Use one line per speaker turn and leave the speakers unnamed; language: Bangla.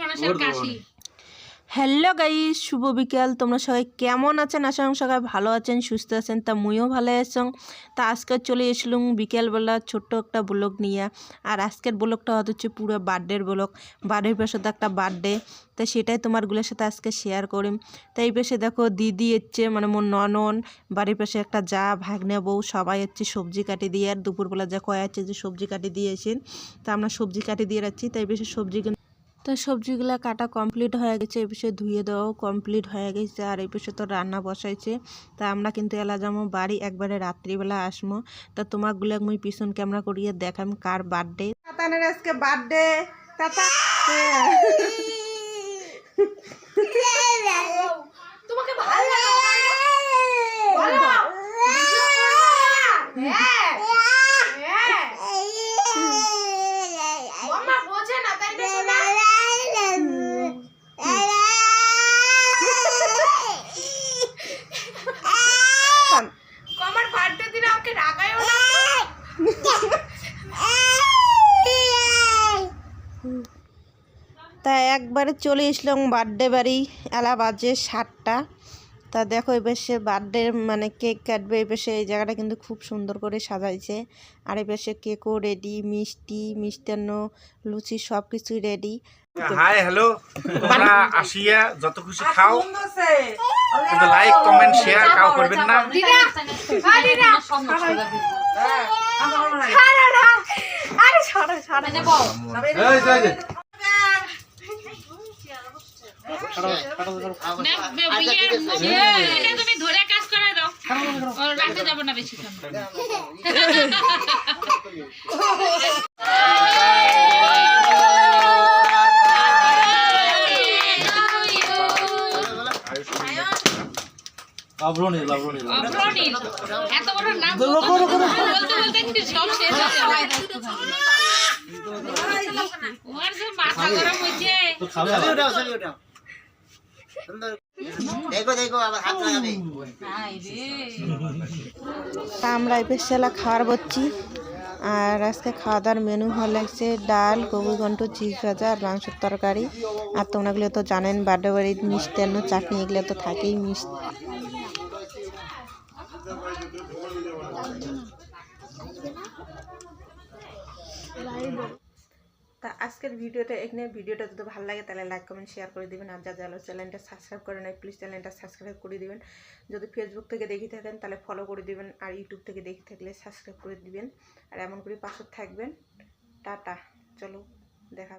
মানুষের কাশি।
হ্যালো গাই শুভ বিকেল। তোমরা সবাই কেমন আছেন? আশা সবাই ভালো আছেন, সুস্থ আছেন। তা মুইও ভালো আছেন তা আজকে চলে এসলাম বিকেলবেলা ছোট্ট একটা ব্লগ নিয়ে। আর আজকের ব্লগটা হচ্ছে পুরো বার্থডের ব্লগ। বাড়ির পাশে তো একটা বার্থডে। তা সেটাই তোমারগুলোর সাথে আজকে শেয়ার করিম। তা এই পাশে দেখো দিদি এসছে মানে মোর ননন। বাড়ির পাশে একটা যা ভাগ্নে বউ, সবাই হচ্ছে সবজি কাটি দিয়ে আর দুপুরবেলা যা কয়া আছে যে সবজি কাটি দিয়েছেন তা আমরা সবজি কাটি দিয়ে রাখছি। তাই বেশি সবজি কিন্তু তো সবজিগুলা কাটা কমপ্লিট হয়ে গেছে এই বিষয়ে ধুয়ে দেওয়াও কমপ্লিট হয়ে গেছে আর এই বিষয়ে তো রান্না বসাইছে। তা আমরা কিন্তু এলা যাব বাড়ি একবারে রাত্রিবেলা আসব তা তোমারগুলো মুই পিছন ক্যামেরা করিয়ে দেখাম কার বার্থডে। তাতানের আজকে বার্থডে তাতা।
তোমাকে ভালো লাগে বলো হ্যাঁ হ্যাঁ মাম্মা বোঝে না তাই না শোনা আমার বার্থডে দিনে আমাকে রাগায়ও না
তা একবারে চলে এসলাম বার্থডে বাড়ি এলা বাজে সাতটা। তা দেখো এবার সে বার্থডে মানে কেক কাটবে এবার সে এই জায়গাটা কিন্তু খুব সুন্দর করে সাজাইছে। আর এবার সে কেকও রেডি মিষ্টি মিষ্টান্ন লুচি সব কিছুই রেডি
হাই হ্যালো তোমরা আসিয়া যত খুশি খাও। কিন্তু লাইক কমেন্ট শেয়ার কাউ করবেন না।
আরে দিদা ছাড়ো না আরে ছাড়ো ছাড়ো
মানে তুমি ধরে কাজ করে দাও রাখতে যাব না বেশিক্ষণ
অভ্রনীল অভ্রনীল
অগ্রণীল এত বড় নাম বলতে বলতে সব শেষ হয়ে যাবে। ওর যে মাথা গরম হয়েছে
তো খাবে
হায়
আমরা এবার সেলা খাওয়ার বচ্ছি। আর আজকে খাওয়া দাওয়ার মেনু ভালো লাগছে ডাল কবুর ঘন্ট চিজ ভাজা আর মাংসের তরকারি। আর তোমরাগুলো তো জানেন বার্থডে বাড়ির মিষ্টান্ন চাটনি এগুলো তো থাকেই মিষ্টি। তা আজকের ভিডিওটা এখানে, ভিডিওটা যদি ভালো লাগে তাহলে লাইক কমেন্ট শেয়ার করে দেবেন। আর যা যারা চ্যানেলটা সাবস্ক্রাইব করে নেয় প্লিজ চ্যানেলটা সাবস্ক্রাইব করে দেবেন। যদি ফেসবুক থেকে দেখে থাকেন, তাহলে ফলো করে দেবেন। আর ইউটিউব থেকে দেখে থাকলে সাবস্ক্রাইব করে দিবেন। আর এমন করে পাশে থাকবেন। টাটা। চলো, দেখা